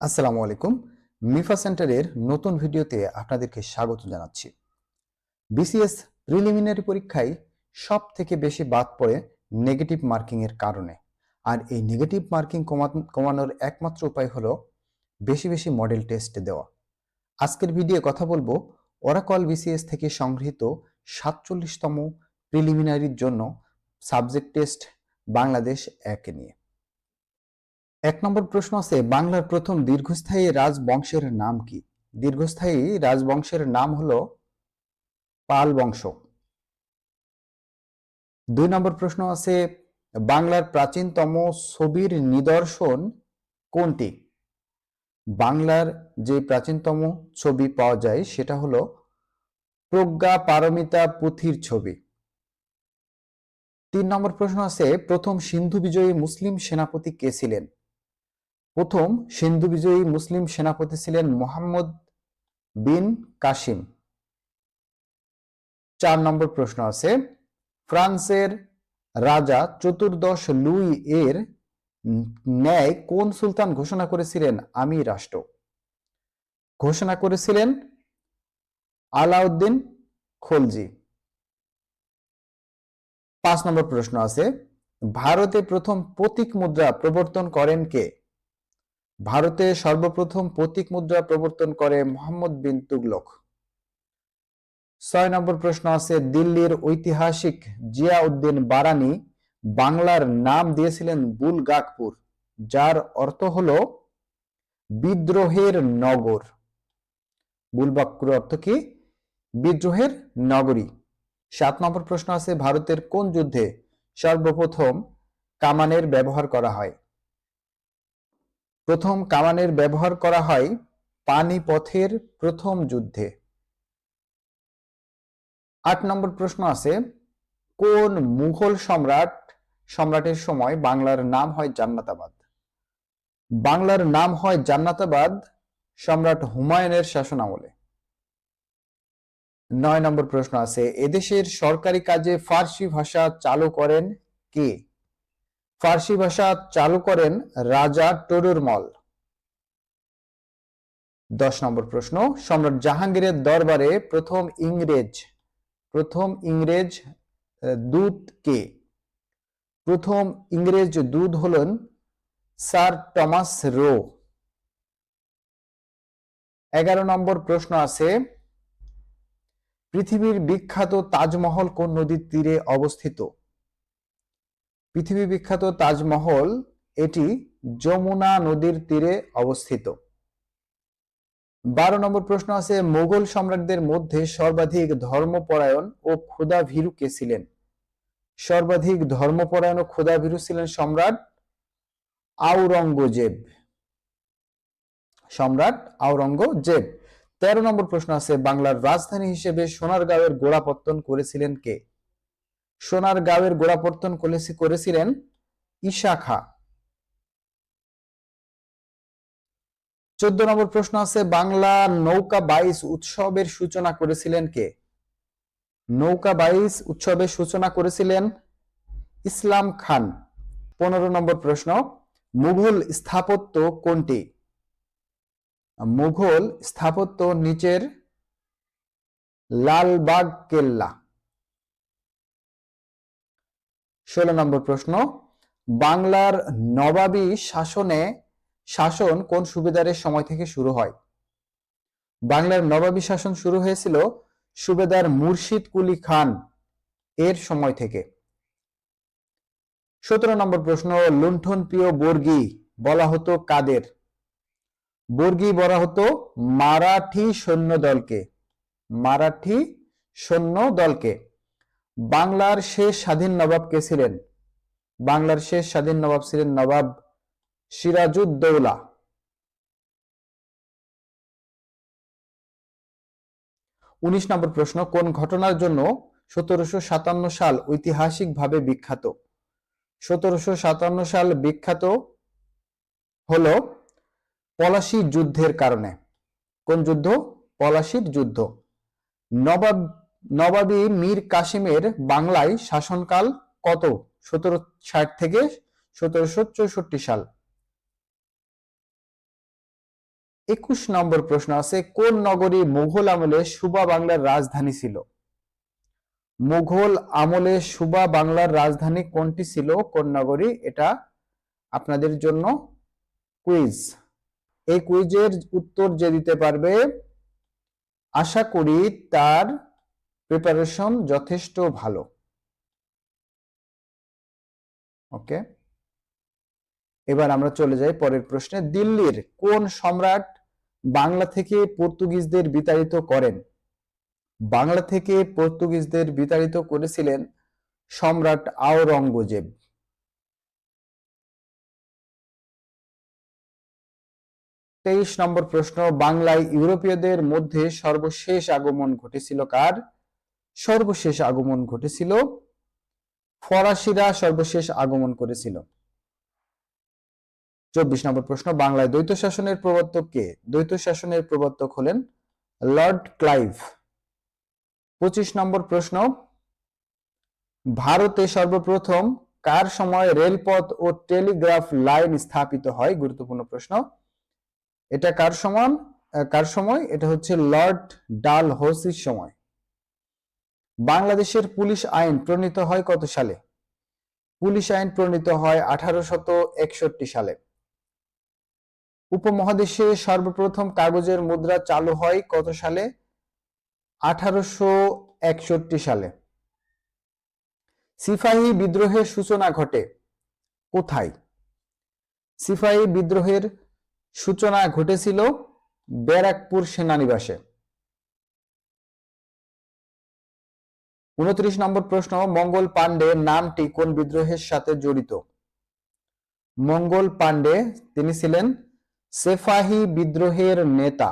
আসসালামু আলাইকুম। মিফা সেন্টারের নতুন ভিডিওতে আপনাদেরকে স্বাগত জানাচ্ছি। বিসিএস প্রিলিমিনারি পরীক্ষায় সব থেকে বেশি বাদ পড়ে নেগেটিভ মার্কিং এর কারণে। আর এই নেগেটিভ মার্কিং কমানোর একমাত্র উপায় হলো বেশি বেশি মডেল টেস্ট দেওয়া। আজকের ভিডিও কথা বলব ওরাকল বিসিএস থেকে সংগৃহীত সাতচল্লিশতম প্রিলিমিনারির জন্য সাবজেক্ট টেস্ট বাংলাদেশ এক নিয়ে। এক নম্বর প্রশ্ন আছে, বাংলার প্রথম দীর্ঘস্থায়ী রাজবংশের নাম কি? দীর্ঘস্থায়ী রাজবংশের নাম হলো পাল বংশ। দুই নম্বর প্রশ্ন আছে, বাংলার প্রাচীনতম ছবির নিদর্শন কোনটি? বাংলার যে প্রাচীনতম ছবি পাওয়া যায়, সেটা হলো প্রজ্ঞা পারমিতা পুথির ছবি। তিন নম্বর প্রশ্ন আছে, প্রথম সিন্ধু বিজয়ী মুসলিম সেনাপতি কে ছিলেন? প্রথম সিন্ধু বিজয়ী মুসলিম সেনাপতি ছিলেন মোহাম্মদ বিন কাসিম। চার নম্বর প্রশ্ন আছে, ফ্রান্সের রাজা চতুর্দশ লুই এর ন্যায় কোন সুলতান ঘোষণা করেছিলেন? আমি রাষ্ট্র। ঘোষণা করেছিলেন আলাউদ্দিন খলজি। পাঁচ নম্বর প্রশ্ন আছে, ভারতে প্রথম প্রতীক মুদ্রা প্রবর্তন করেন কে? ভারতে সর্বপ্রথম প্রতীক মুদ্রা প্রবর্তন করে মোহাম্মদ বিন তুগলক। ছয় নম্বর প্রশ্ন আছে, দিল্লির ঐতিহাসিক জিয়াউদ্দিন বারানি বাংলার নাম দিয়েছিলেন বুলগাকপুর, যার অর্থ হল বিদ্রোহের নগর। বুলবাকপুর অর্থ কি? বিদ্রোহের নগরী। সাত নম্বর প্রশ্ন আছে, ভারতের কোন যুদ্ধে সর্বপ্রথম কামানের ব্যবহার করা হয়? প্রথম কামানের ব্যবহার করা হয় পানিপথের প্রথম যুদ্ধে। আট নম্বর প্রশ্ন আছে, কোন মুঘল সম্রাট, সম্রাটের সময় বাংলার নাম হয় জান্নাতাবাদ? বাংলার নাম হয় জান্নাতাবাদ সম্রাট হুমায়ুনের শাসন আমলে নয় নম্বর প্রশ্ন আছে, এদেশের সরকারি কাজে ফার্সি ভাষা চালু করেন কে? ফার্সি ভাষা চালু করেন রাজা টরুরমল দশ নম্বর প্রশ্ন, সম্রাট জাহাঙ্গীরের দরবারে প্রথম ইংরেজ প্রথম ইংরেজ দূত কে? প্রথম ইংরেজ দূত হলেন স্যার টমাস রো। এগারো নম্বর প্রশ্ন আছে, পৃথিবীর বিখ্যাত তাজমহল কোন নদীর তীরে অবস্থিত? পৃথিবী বিখ্যাত তাজমহল, এটি যমুনা নদীর তীরে অবস্থিত। বারো নম্বর প্রশ্ন আছে, মোগল সম্রাটদের মধ্যে সর্বাধিক ধর্মপরায়ণ ও ক্ষুদা ভীরু কে ছিলেন? সর্বাধিক ধর্মপরায়ণ ও ক্ষুদা ভীরু ছিলেন সম্রাট আওরঙ্গজেব। সম্রাট আওরঙ্গজেব। তেরো নম্বর প্রশ্ন আছে, বাংলার রাজধানী হিসেবে সোনারগাঁওয়ের গোড়াপত্তন করেছিলেন কে? সোনার গাঁয়ের গোড়াপত্তন করেছিলেন ঈশা খা চোদ্দ নম্বর প্রশ্ন আছে, বাংলা নৌকা বাইশ উৎসবের সূচনা করেছিলেন কে? নৌকা বাইশ উৎসবের সূচনা করেছিলেন ইসলাম খান। পনেরো নম্বর প্রশ্ন, মুঘল স্থাপত্য কোনটি? মুঘল স্থাপত্য নিচের লালবাগ কেল্লা। ষোলো নম্বর প্রশ্ন, বাংলার নবাবী শাসনে শাসন কোন সুবেদারের সময় থেকে শুরু হয়? বাংলার নবাবী শাসন শুরু হয়েছিল সুবেদার মুর্শিদ কুলি খান এর সময় থেকে। সতেরো নম্বর প্রশ্ন, লুণ্ঠন প্রিয় বর্গী বলা হতো কাদের? বর্গী বলা হতো মারাঠি সৈন্য দলকে মারাঠি সৈন্য দলকে বাংলার শেষ স্বাধীন নবাব কে ছিলেন? বাংলার শেষ স্বাধীন নবাব ছিলেন নবাব সিরাজউদ্দৌলা। উনিশ নম্বর প্রশ্ন, কোন ঘটনার জন্য সতেরোশো সাতান্ন সাল ঐতিহাসিকভাবে বিখ্যাত? সতেরোশো সাতান্ন সাল বিখ্যাত হল পলাশি যুদ্ধের কারণে। কোন যুদ্ধ? পলাশির যুদ্ধ। নবাব নবাবী মীর কাসিমের বাংলায় শাসনকাল কত? সতেরো ষাট থেকে সতেরোশো চৌষট্টি সাল। একুশ নম্বর প্রশ্ন আছে, কোন নগরী মুঘল আমলে সুবা বাংলার রাজধানী ছিল? মুঘল আমলে সুবা বাংলার রাজধানী কোনটি ছিল? কোন নগরী? এটা আপনাদের জন্য কুইজ এই কুইজের উত্তর যে দিতে পারবে, আশা করি তার প্রিপারেশন যথেষ্ট ভালো। ওকে এবার আমরা চলে যাই পরের প্রশ্নে। দিল্লির কোন সম্রাট বাংলা থেকে পর্তুগিজদের বিতাড়িত করেন? বাংলা থেকে পর্তুগিজদের বিতাড়িত করেছিলেন সম্রাট আওরঙ্গজেব। তেইশ নম্বর প্রশ্ন, বাংলায় ইউরোপীয়দের মধ্যে সর্বশেষ আগমন ঘটেছিল কার? সর্বশেষ আগমন ঘটেছিল। ফরাসিরা সর্বশেষ আগমন করেছিল। চব্বিশ নম্বর প্রশ্ন, বাংলায় দ্বৈত শাসনের প্রবর্তক কে? দ্বৈত শাসনের প্রবর্তক হলেন লর্ড ক্লাইভ। পঁচিশ নম্বর প্রশ্ন, ভারতে সর্বপ্রথম কার সময় রেলপথ ও টেলিগ্রাফ লাইন স্থাপিত হয়? গুরুত্বপূর্ণ প্রশ্ন। এটা কার সমান? কার সময়? এটা হচ্ছে লর্ড ডাল হোসির সময়। বাংলাদেশের পুলিশ আইন প্রণীত হয় কত সালে? পুলিশ আইন প্রণীত হয় আঠারোশত একষট্টি সালে। উপমহাদেশে সর্বপ্রথম কাগজের মুদ্রা চালু হয় কত সালে? আঠারোশো একষট্টি সালে। সিপাহী বিদ্রোহের সূচনা ঘটে কোথায়? সিপাহী বিদ্রোহের সূচনা ঘটেছিল ব্যারাকপুর সেনানিবাসে। উনত্রিশ নম্বর প্রশ্ন, মঙ্গল পাণ্ডে নামটি কোন বিদ্রোহের সাথে জড়িত? মঙ্গল পাণ্ডে, তিনি ছিলেন সেফাহি বিদ্রোহের নেতা।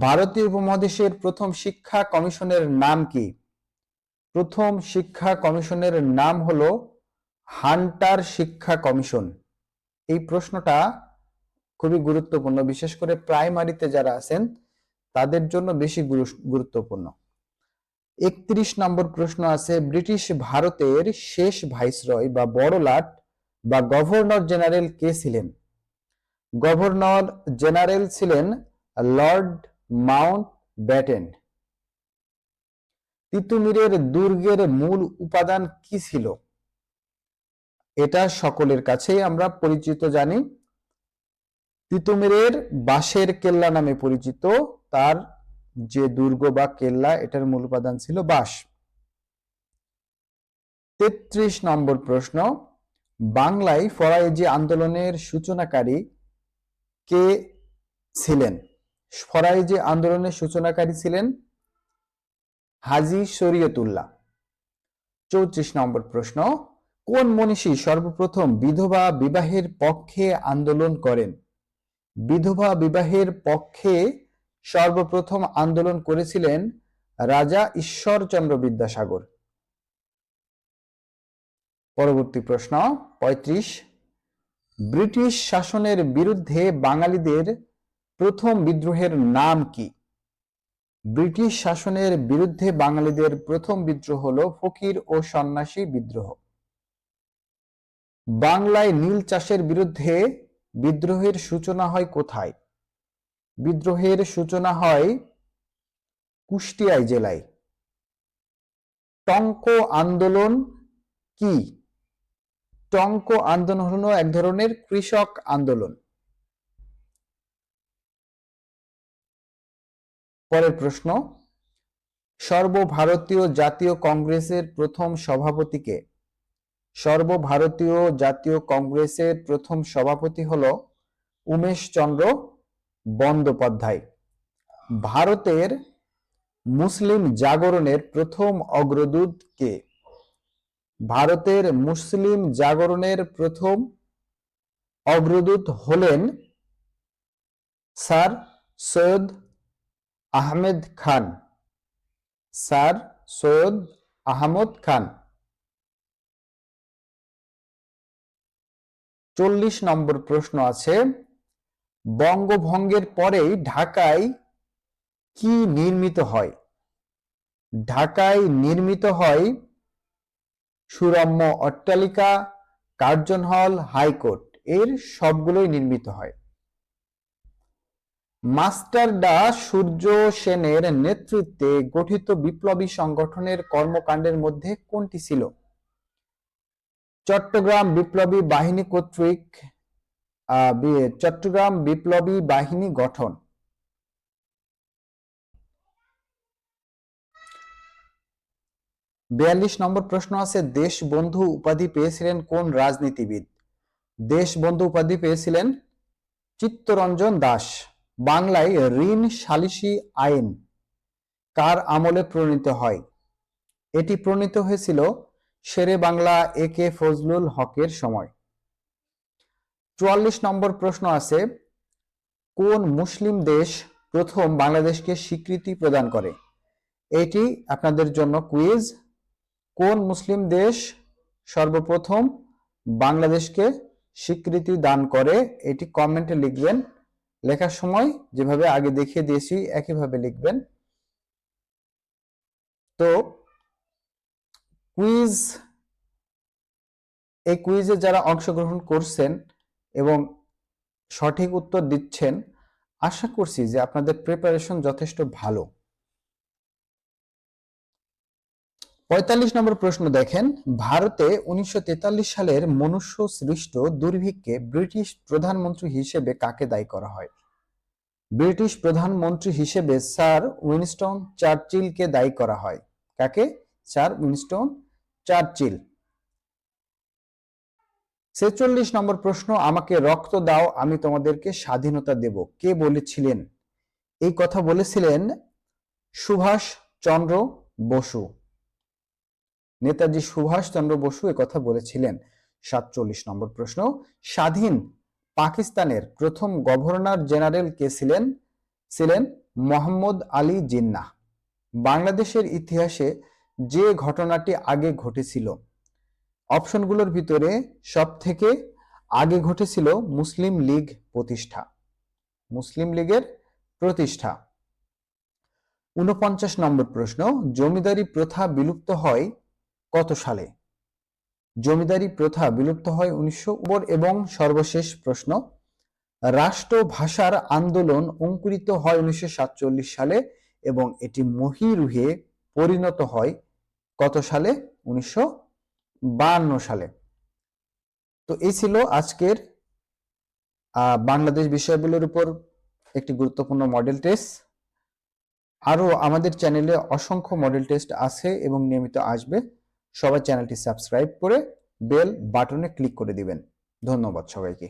ভারতীয় উপমহাদেশের প্রথম শিক্ষা কমিশনের নাম কি? প্রথম শিক্ষা কমিশনের নাম হলো হান্টার শিক্ষা কমিশন। এই প্রশ্নটা খুবই গুরুত্বপূর্ণ, বিশেষ করে প্রাইমারিতে যারা আছেন, তাদের জন্য বেশি গুরুত্বপূর্ণ। একত্রিশ নম্বর প্রশ্ন আছে, ব্রিটিশ ভারতের শেষ ভাইসরয় বা বড়লাট বা গভর্নর জেনারেল কে ছিলেন? গভর্নর জেনারেল ছিলেন লর্ড মাউন্ট ব্যাটেন। তিতুমিরের দুর্গের মূল উপাদান কি ছিল? এটা সকলের কাছেই আমরা পরিচিত, জানি। তিতুমিরের বাঁশের কেল্লা নামে পরিচিত, তার যে দুর্গ বা কেল্লা এটার মূল উপাদান ছিল বাঁশ। তেত্রিশ নম্বর প্রশ্ন, বাংলায় ফরাইজি আন্দোলনের সূচনাকারী কে ছিলেন? ফরাইজি আন্দোলনের সূচনাকারী ছিলেন হাজি শরীয়তুল্লাহ। চৌত্রিশ নম্বর প্রশ্ন, কোন মনীষী সর্বপ্রথম বিধবা বিবাহের পক্ষে আন্দোলন করেন? বিধবা বিবাহের পক্ষে সর্বপ্রথম আন্দোলন করেছিলেন রাজা ঈশ্বরচন্দ্র বিদ্যাসাগর। পরবর্তী প্রশ্ন ৩৫ ব্রিটিশ শাসনের বিরুদ্ধে বাঙালিদের প্রথম বিদ্রোহের নাম কি? ব্রিটিশ শাসনের বিরুদ্ধে বাঙালিদের প্রথম বিদ্রোহ হল ফকির ও সন্ন্যাসী বিদ্রোহ। বাংলায় নীল চাষের বিরুদ্ধে বিদ্রোহের সূচনা হয় কোথায়? বিদ্রোহের সূচনা হয় কুষ্টিয়ায় জেলায়। টঙ্ক আন্দোলন কি? টঙ্ক আন্দোলন হল এক ধরনের কৃষক আন্দোলন। পরের প্রশ্ন, সর্বভারতীয় জাতীয় কংগ্রেসের প্রথম সভাপতিকে। সর্বভারতীয় জাতীয় কংগ্রেসের প্রথম সভাপতি হল উমেশ চন্দ্র বন্দ্যোপাধ্যায়। ভারতের মুসলিম জাগরণের প্রথম অগ্রদূত কে? ভারতের মুসলিম জাগরণের প্রথম অগ্রদূত হলেন স্যার সৈয়দ আহমেদ খান। স্যার সৈয়দ আহমদ খান। চল্লিশ নম্বর প্রশ্ন আছে বঙ্গভঙ্গের পরেই ঢাকায় কি নির্মিত হয়? ঢাকায় নির্মিত হয় সুরম্য অট্টালিকা, কার্জন হল, হাইকোর্ট। এর সবগুলোই নির্মিত হয়। মাস্টার মাস্টারডা সূর্য সেনের নেতৃত্বে গঠিত বিপ্লবী সংগঠনের কর্মকাণ্ডের মধ্যে কোনটি ছিল? চট্টগ্রাম বিপ্লবী বাহিনী কর্তৃক চট্টগ্রাম বিপ্লবী বাহিনী গঠন। বিয়াল্লিশ নম্বর প্রশ্ন আছে দেশবন্ধু উপাধি পেয়েছিলেন কোন রাজনীতিবিদ? দেশবন্ধু উপাধি পেয়েছিলেন চিত্তরঞ্জন দাস। বাংলায় ঋণ সালিসি আইন কার আমলে প্রণীত হয়? এটি প্রণীত হয়েছিল শেরে বাংলা এ কে ফজলুল হকের সময়। চুয়াল্লিশ নম্বর প্রশ্ন আছে, কোন মুসলিম দেশ প্রথম বাংলাদেশকে স্বীকৃতি প্রদান করে? এটি আপনাদের জন্য কুইজ। কোন মুসলিম দেশ সর্বপ্রথম বাংলাদেশকে স্বীকৃতি দান করে? এটি কমেন্টে লিখবেন। লেখার সময় যেভাবে আগে দেখিয়ে দিয়েছি, একইভাবে লিখবেন। তো, কুইজ, এই কুইজে যারা অংশগ্রহণ করছেন এবং সঠিক উত্তর দিচ্ছেন, আশা করছি যে আপনাদের প্রিপারেশন যথেষ্ট ভালো। পঁয়তাল্লিশ নম্বর প্রশ্ন দেখেন, ভারতে উনিশশো তেতাল্লিশ সালের মনুষ্য সৃষ্ট দুর্ভিক্ষে ব্রিটিশ প্রধানমন্ত্রী হিসেবে কাকে দায়ী করা হয়? ব্রিটিশ প্রধানমন্ত্রী হিসেবে স্যার উইনস্টন চার্চিলকে দায়ী করা হয়। কাকে? Sir Winston Churchill. ছেচল্লিশ নম্বর প্রশ্ন, আমাকে রক্ত দাও, আমি তোমাদেরকে স্বাধীনতা দেব। কে বলেছিলেন? এই কথা বলেছিলেন সুভাষ চন্দ্র বসু। নেতাজি সুভাষ চন্দ্র বসু কথা বলেছিলেন। সাতচল্লিশ নম্বর প্রশ্ন, স্বাধীন পাকিস্তানের প্রথম গভর্নর জেনারেল কে ছিলেন? ছিলেন মোহাম্মদ আলী জিন্নাহ। বাংলাদেশের ইতিহাসে যে ঘটনাটি আগে ঘটেছিল অপশনগুলোর ভিতরে সব থেকে আগে ঘটেছিল মুসলিম লীগ প্রতিষ্ঠা। মুসলিম লীগের প্রতিষ্ঠা। উনপঞ্চাশ নম্বর প্রশ্ন, জমিদারি প্রথা বিলুপ্ত হয় কত সালে? জমিদারি প্রথা বিলুপ্ত হয় উনিশশো এবং সর্বশেষ প্রশ্ন, রাষ্ট্র ভাষার আন্দোলন অঙ্কুরিত হয় উনিশশো সাতচল্লিশ সালে এবং এটি মহিরুহে পরিণত হয় কত সালে? উনিশশো সালে। তো এই ছিল আজকের বাংলাদেশ বিষয়গুলোর উপর একটি গুরুত্বপূর্ণ মডেল টেস্ট আরও আমাদের চ্যানেলে অসংখ্য মডেল টেস্ট আছে এবং নিয়মিত আসবে। সবাই চ্যানেলটি সাবস্ক্রাইব করে বেল বাটনে ক্লিক করে দিবেন। ধন্যবাদ সবাইকে।